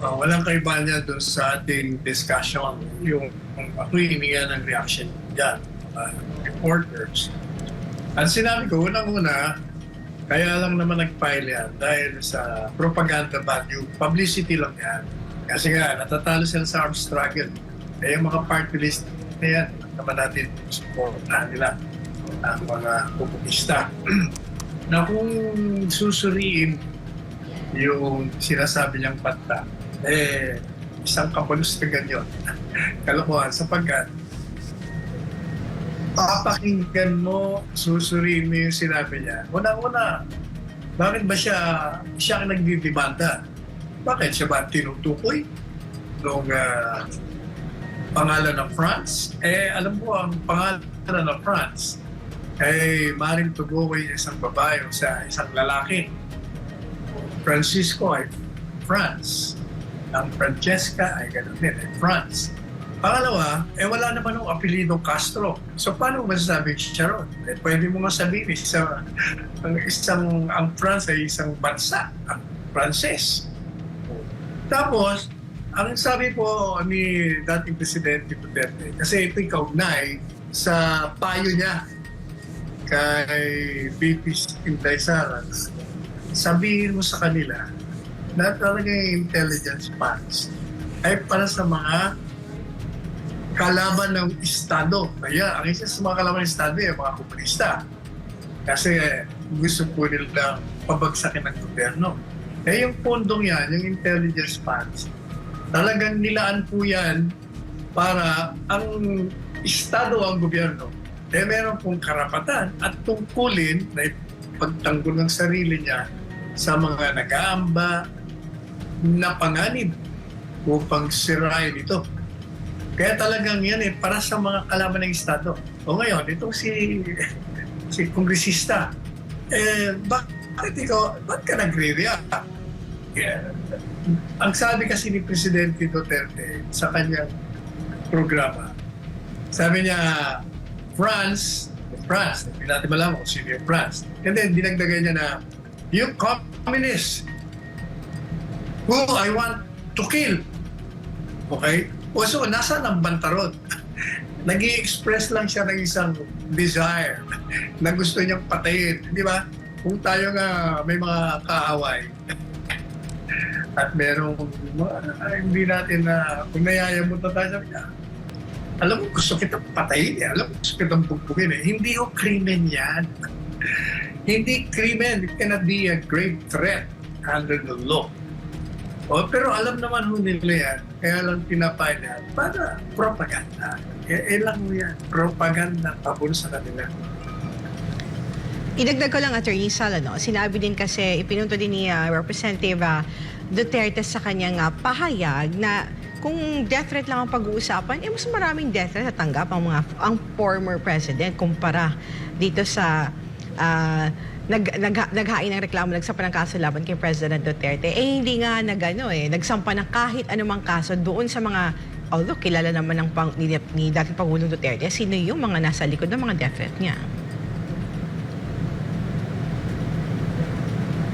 Uh, walang kaibahan niya doon sa ating discussion. Yung ako hininga ng reaction dyan, uh, reporters. Ang sinabi ko, unang-una, kaya lang naman nag-file yan dahil sa propaganda value, publicity lang yan. Kasi nga, natatalo sila sa armed struggle. Eh, yung mga party list na yan, naman natin supportahan nila ang mga komunista. na kung susuriin yung sinasabi niyang panta, eh, isang kapalustagan yun. Kalokohan sapagkat papakinggan mo, susuriin mo yung sinabi niya. Una-una, bakit ba siya, siya ang nagdidimanda? Bakit siya ba tinutukoy nung ah, pangalan ng France? Eh, alam mo, ang pangalan ng France, eh, maaaring tugoy isang babae o sa isang lalaki. Francisco ay France. Ang Francesca ay ganun din, ay France. Pangalawa, eh wala naman ng apelidong Castro. So paano masasabi siya ron? Eh, pwede mo nga sabihin, isang, ang isang, ang France ay isang bansa, ang Frances. Tapos, ang sabi po ni dating Presidente Duterte, kasi ito'y kaugnay sa payo niya kay VP Inday Sara, sabihin mo sa kanila na talaga yung intelligence funds ay para sa mga kalaban ng Estado. Kaya, ang isa sa mga kalaban ng Estado ay mga komunista. Kasi gusto po nila pabagsakin ng gobyerno. Eh yung pondong yan, yung intelligence funds, talagang nilaan po yan para ang Estado ang gobyerno, eh meron pong karapatan at tungkulin na pagtanggol ng sarili niya sa mga nag-aamba na panganib upang sirain ito. Kaya talagang yan eh, para sa mga kalaban ng Estado. O ngayon, itong si, si kongresista, eh, bakit ikaw, ba't ka nagre-react? Yeah. Ang sabi kasi ni Presidente Duterte sa kanyang programa, sabi niya, France, France, hindi natin malaman kung sino yung France. And then, dinagdagan niya na, yung communist who I want to kill. Okay? O so, nasa ang bantarot? nag express lang siya ng isang desire na gusto niyang patayin. Di ba? Kung tayo nga may mga kaaway at merong uh, hindi natin na kung nayayamot na tayo sabi niya, alam mo, gusto kita patayin eh. Alam mo, gusto kitang bugbugin eh. Hindi o krimen yan. Hindi krimen. It cannot be a grave threat under the law. O, pero alam naman ho nila yan. Kaya lang pinapaya para propaganda. Eh, eh lang yan. Propaganda pabor sa kanila. Idagdag ko lang, Attorney Sal, ano, sinabi din kasi, ipinunto din ni ah, Representative ah, Duterte sa kanyang ah, pahayag na kung death threat lang ang pag-uusapan, eh mas maraming death threat na tanggap ang mga ang former president kumpara dito sa ah, nag, nag, naghain ng reklamo, nagsampa ng kaso laban kay President Duterte. Eh hindi nga nagano eh, nagsampa ng kahit anumang kaso doon sa mga although kilala naman ng pang, ni, ni dating Pangulong Duterte, sino yung mga nasa likod ng mga death threat niya.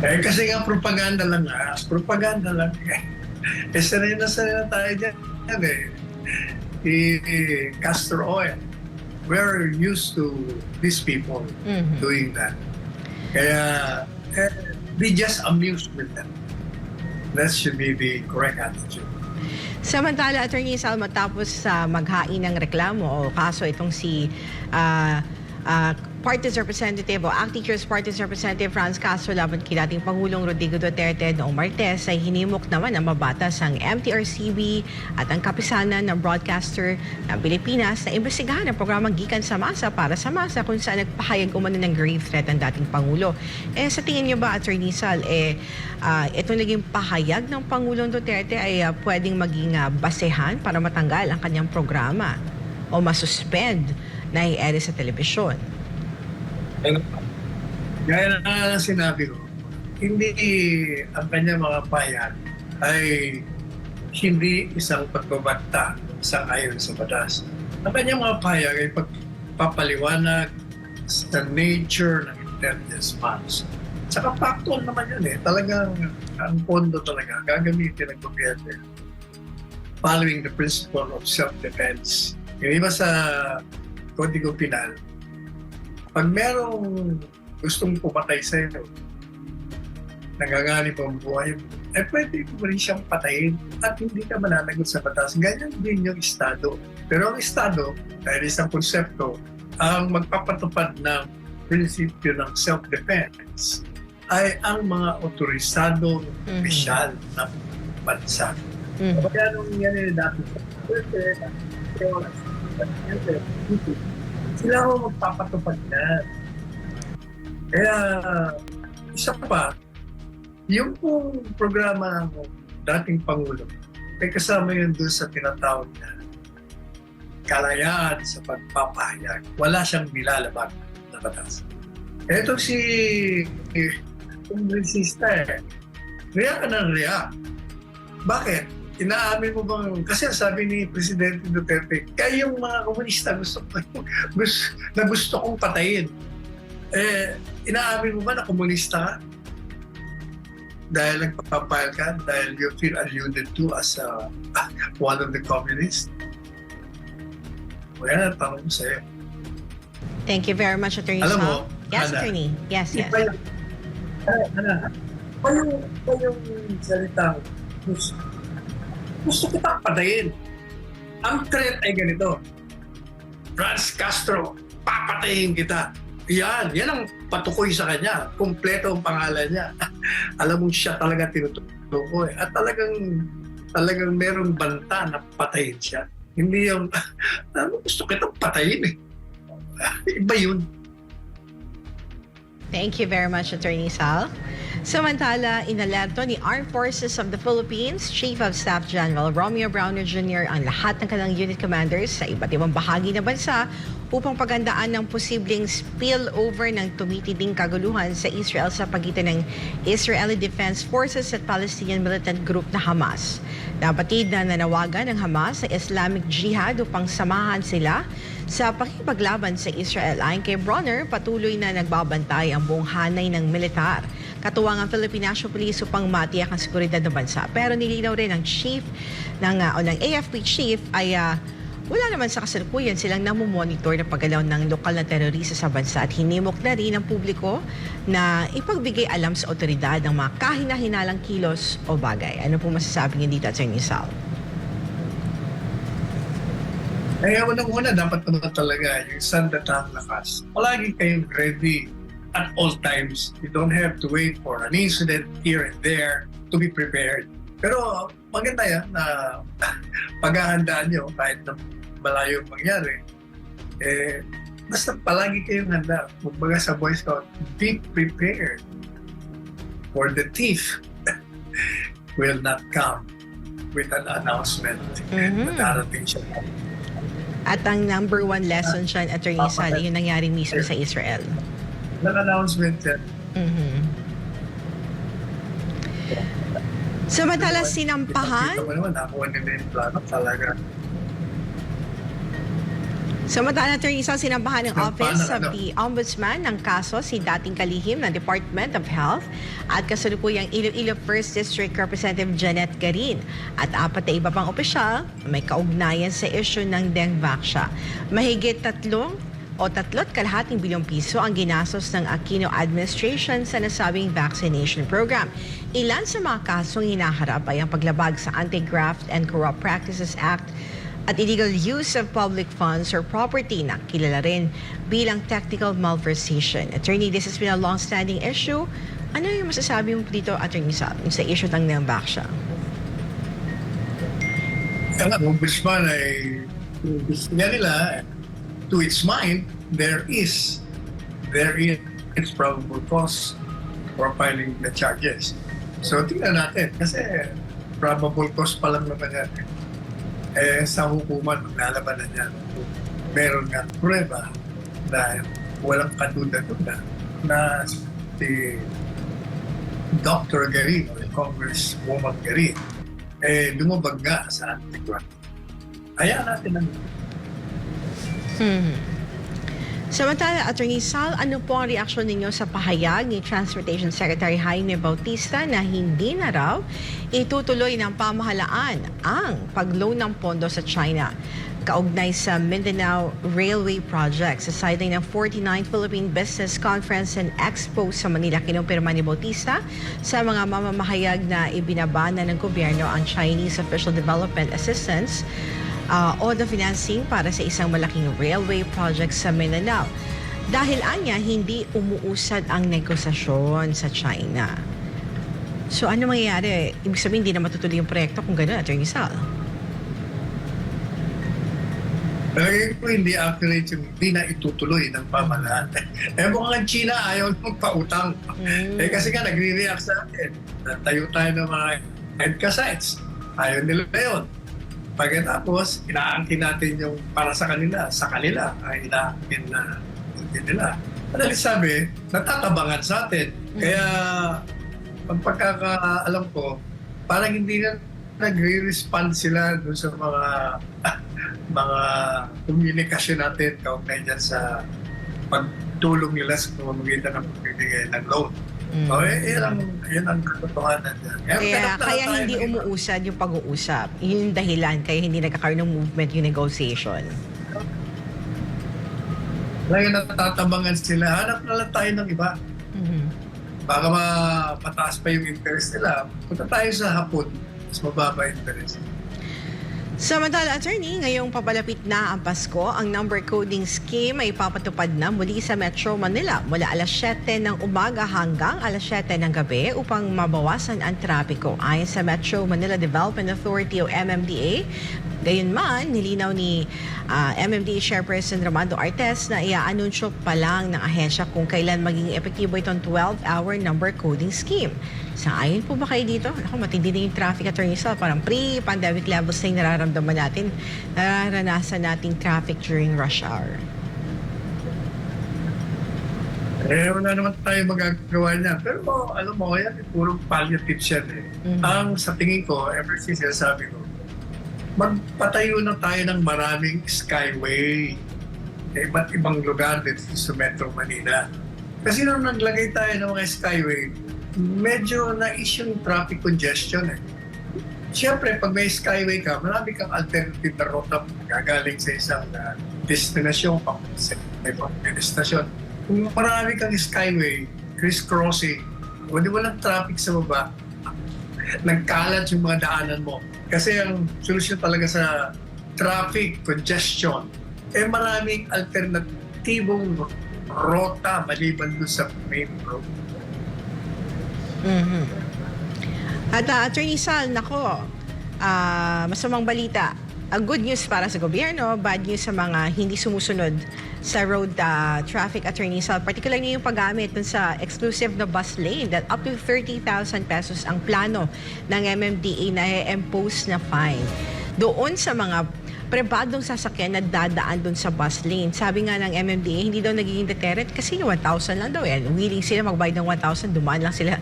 Eh, kasi nga propaganda lang nga. Propaganda lang. eh, sanay na sanay na tayo dyan. Yan eh. I- i- castor oil. We're used to these people Mhm. doing that. Kaya, eh, be just amused with them. That should be the correct attitude. Samantala, Attorney Sal, matapos sa maghain ng reklamo o kaso itong si ah, ah, Party's Representative o Acting Chair's Party's Representative Franz Castro laban kay dating Pangulong Rodrigo Duterte noong Martes ay hinimok naman ang mabatas ang MTRCB at ang kapisanan ng broadcaster ng Pilipinas na imbestigahan ang programang Gikan sa Masa para sa Masa kung saan nagpahayag umano ng grave threat ang dating Pangulo. Eh sa tingin niyo ba, Attorney Sal, eh, ah, ito naging pahayag ng Pangulong Duterte ay ah, pwedeng maging ah, basehan para matanggal ang kanyang programa o masuspend na i-air sa telebisyon. Gaya na nga ng sinabi ko, hindi ang kanya mga payag ay hindi isang pagbabanta sa ayon sa batas. Ang kanyang mga payag ay pagpapaliwanag sa nature ng intelligence funds Saka factual naman yun eh. Talagang ang pondo talaga gagamitin ng gobyerno following the principle of self-defense. Yung iba sa Kodigo Penal, pag merong gustong pumatay sa iyo, nanganganib ang buhay mo, eh pwede mo rin siyang patayin at hindi ka mananagot sa batas. Ganyan din yung Estado. Pero ang Estado, dahil isang konsepto, ang magpapatupad ng prinsipyo ng self-defense ay ang mga otorisadong Mhm. opisyal ng bansa. Mhm. Kaya nung yan eh, dati sila ho magpapatupad na. Kaya, isa pa, yung pong programa ng dating Pangulo, ay kasama yun doon sa tinatawag na kalayaan sa pagpapahayag. Wala siyang nilalabag na batas. Eto si kongresista eh. React ka ng react. Bakit? Inaamin mo bang, kasi sabi ni Presidente Duterte, kayong mga komunista gusto, gusto, na gusto kong patayin. Eh, inaamin mo ba na komunista ka? Dahil nagpapapile ka, dahil you feel alluded to as a, one of the communists? Yan ang tanong ko sa'yo. Thank you very much, Attorney Alam mo. Yes, Hannah, Attorney. Yes, yes. Ano, ano, iba yung, yung salitang gusto, gusto kitang patayin. Ang threat ay ganito. Franz Castro, papatayin kita. Yan, yan ang patukoy sa kanya. Kompleto ang pangalan niya. Alam mo siya talaga tinutukoy. At talagang, talagang merong banta na patayin siya. Hindi yung, ano, gusto kitang patayin eh. Iba yun. Thank you very much, Attorney Sal. Samantala, inalerto ni Armed Forces of the Philippines Chief of Staff General Romeo Browner Jr. ang lahat ng kanilang unit commanders sa iba't ibang bahagi ng bansa upang pagandaan ng posibleng spillover ng tumitinding kaguluhan sa Israel sa pagitan ng Israeli Defense Forces at Palestinian militant group na Hamas. Napatid na nanawagan ng Hamas sa Islamic Jihad upang samahan sila sa pakipaglaban sa Israel. Ayon kay Bronner, patuloy na nagbabantay ang buong hanay ng militar. Katuwang ang Philippine National Police upang matiyak ang seguridad ng bansa. Pero nilinaw rin ng chief ng, uh, o ng AFP chief ay uh, wala naman sa kasalukuyan silang namumonitor na paggalaw ng lokal na terorista sa bansa at hinimok na rin ng publiko na ipagbigay alam sa otoridad ng mga kahina-hinalang kilos o bagay. Ano po masasabi niyo dito, Attorney Sal? Kaya unang-una, dapat naman talaga yung sandatang lakas. Palagi kayong ready at all times. You don't have to wait for an incident here and there to be prepared. Pero maganda yan na paghahandaan nyo kahit na malayo mangyari. Eh, basta palagi kayong handa. Kumbaga sa Boy Scout, be prepared for the thief will not come with an announcement Mhm. na darating siya. At ang number one lesson siya, Attorney Sal, yung nangyari mismo sa Israel. Nag-announcement yan. Mhm. Samantala, sinampahan Kita mo naman, nakuha nila yung plano talaga. Samantala, Attorney Sal, sinampahan ng Sinampahan Office ng of ano? the Ombudsman ng kaso si dating kalihim ng Department of Health at kasalukuyang Iloilo 1st District Representative Janet Garin at apat na iba pang opisyal may kaugnayan sa issue ng Dengvaxia. Mahigit tatlong o tatlot kalahating bilyong piso ang ginastos ng Aquino administration sa nasabing vaccination program. Ilan sa mga kasong hinaharap ay ang paglabag sa Anti-Graft and Corrupt Practices Act at illegal use of public funds or property na kilala rin bilang technical malversation. Attorney, this has been a long-standing issue. Ano yung masasabi mo dito, Attorney Sal, sa issue ng Nembaksha? Ang ombudsman ay gusto nila, to its mind, there is, there is probable cause for filing the charges. So tingnan natin, kasi probable cause pa lang naman yan. Eh, sa hukuman, maglalaban na yan. Meron nga prueba na walang kaduda-duda na si Dr. Garin o Congresswoman Garin eh, lumabag nga sa antiquat. Hayaan natin ang Hmm. Samantala, Attorney Sal, ano po ang reaksyon ninyo sa pahayag ni Transportation Secretary Jaime Bautista na hindi na raw itutuloy ng pamahalaan ang pag-loan ng pondo sa China kaugnay sa Mindanao Railway Project sa sideline ng 49th Philippine Business Conference and Expo sa Manila. Kinumpirma ni Bautista sa mga mamamahayag na ibinabana ng gobyerno ang Chinese Official Development Assistance uh, o the financing para sa isang malaking railway project sa Mindanao. Dahil anya, hindi umuusad ang negosasyon sa China. So ano mangyayari? Ibig sabihin, hindi na matutuloy yung proyekto kung gano'n, Attorney Sal. Palagay ko hindi accurate yung hindi na itutuloy ng pamahalaan. eh mukhang ang China ayaw magpautang. Eh kasi nga nagre-react sa atin. Tayo tayo ng mga EDCA sites. Ayaw nila yun. Pagkatapos, inaangkin natin yung para sa kanila, sa kanila, ay inaangkin na hindi nila. Ano sabi, natatabangan sa atin. Kaya, ang pagkakaalam ko, parang hindi na nagre-respond sila doon sa mga mga komunikasyon natin kaugnay dyan sa pagtulong nila sa pamamagitan ng pagbibigay ng loan. Mm. So, eh, yan ang, yan ang katotohanan dyan. Kaya, kaya tayo hindi iba. umuusad yung pag-uusap. Yun yung dahilan kaya hindi nagkakaroon ng movement yung negotiation. Ngayon natatabangan sila, hanap na lang tayo ng iba. Mhm. Baka ma- mataas pa yung interest nila. Punta tayo sa hapon, mas mababa interest. Samantala, attorney, ngayong papalapit na ang Pasko, ang number coding scheme ay papatupad na muli sa Metro Manila mula alas 7 ng umaga hanggang alas 7 ng gabi upang mabawasan ang trapiko. Ayon sa Metro Manila Development Authority o MMDA, Gayunman, nilinaw ni ah, MMDA Chairperson Ramando Artes na iaanunsyo pa lang ng ahensya kung kailan maging epektibo itong 12-hour number coding scheme. Sang-ayon po ba kayo dito? Ako, matindi na yung traffic attorney sa parang pre-pandemic levels na yung nararamdaman natin, nararanasan nating traffic during rush hour. Eh, wala naman tayo magagawa niyan. Pero alam mo, yan, puro palliatives yan eh. Mhm. Ang sa tingin ko, ever since sinasabi ko, magpatayo na tayo ng maraming skyway sa iba't ibang lugar dito sa Metro Manila. Kasi nung naglagay tayo ng mga skyway, medyo na-issue yung traffic congestion eh. Siyempre, pag may skyway ka, marami kang alternative na rota gagaling sa isang uh, destinasyon pa sa ibang destinasyon. Kung marami kang skyway, crisscrossing, hindi walang traffic sa baba, nagkalat yung mga daanan mo. Kasi ang solusyon talaga sa traffic congestion, eh maraming alternatibong rota maliban doon sa main road. Mhm. At uh, Attorney Sal, nako, ah, masamang balita. Ang good news para sa gobyerno, bad news sa mga hindi sumusunod sa road ah, traffic attorney Sal. Particularly yung paggamit dun sa exclusive na bus lane that up to 30,000 pesos ang plano ng MMDA na i-impose na fine. Doon sa mga pribadong sasakyan na dadaan doon sa bus lane. Sabi nga ng MMDA, hindi daw nagiging deterrent kasi yung 1,000 lang daw. Yan. Willing sila magbayad ng 1,000, dumaan lang sila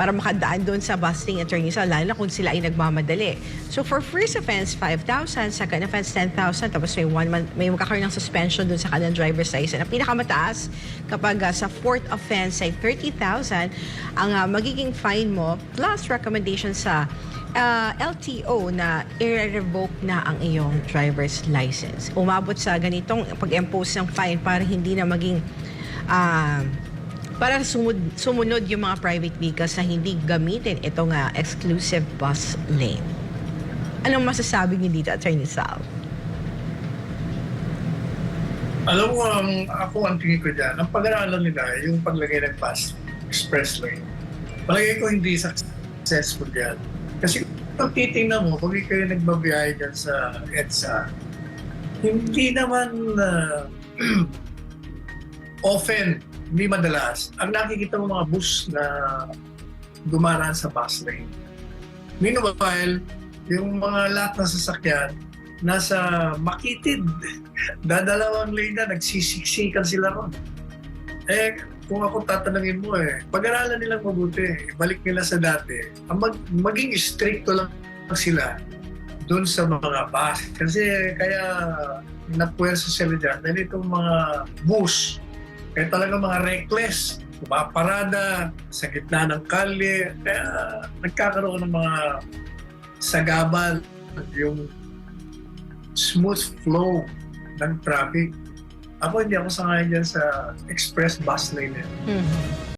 para makadaan doon sa bus lane attorney sa lalo na kung sila ay nagmamadali. So for first offense, 5,000. Second offense, 10,000. Tapos may one month, may magkakaroon ng suspension doon sa kanilang driver's license. Ang pinakamataas, kapag ah, sa fourth offense ay 30,000, ang ah, magiging fine mo plus recommendation sa uh, LTO na i-revoke na ang iyong driver's license. Umabot sa ganitong pag-impose ng fine para hindi na maging ah, para sumud, sumunod yung mga private vehicles na hindi gamitin itong ah, exclusive bus lane. Anong masasabi niyo dito, Attorney Sal? Alam mo, ang, ako ang tingin ko dyan, ang pag-aaralan nila, yung paglagay ng bus express lane, palagay ko hindi successful yan. Kasi kung titingnan mo, pag kayo nagbabiyahe dyan sa EDSA, hindi naman uh, often, hindi madalas, ang nakikita mo mga bus na dumaraan sa bus lane. Meanwhile, yung mga lahat ng sasakyan, nasa makitid. Dadalawang lane na, nagsisiksikan sila ron. Eh, kung ako tatanungin mo eh, pag-aralan nilang mabuti, ibalik nila sa dati, ang mag, maging stricto lang sila doon sa mga bus. Kasi kaya napuwersa sila dyan dahil itong mga bus, kaya talaga mga reckless, pumaparada sa gitna ng kalye, kaya nagkakaroon ng mga sagabal, yung smooth flow ng traffic. Ako hindi ako sangayon dyan sa express bus lane. eh. Mhm.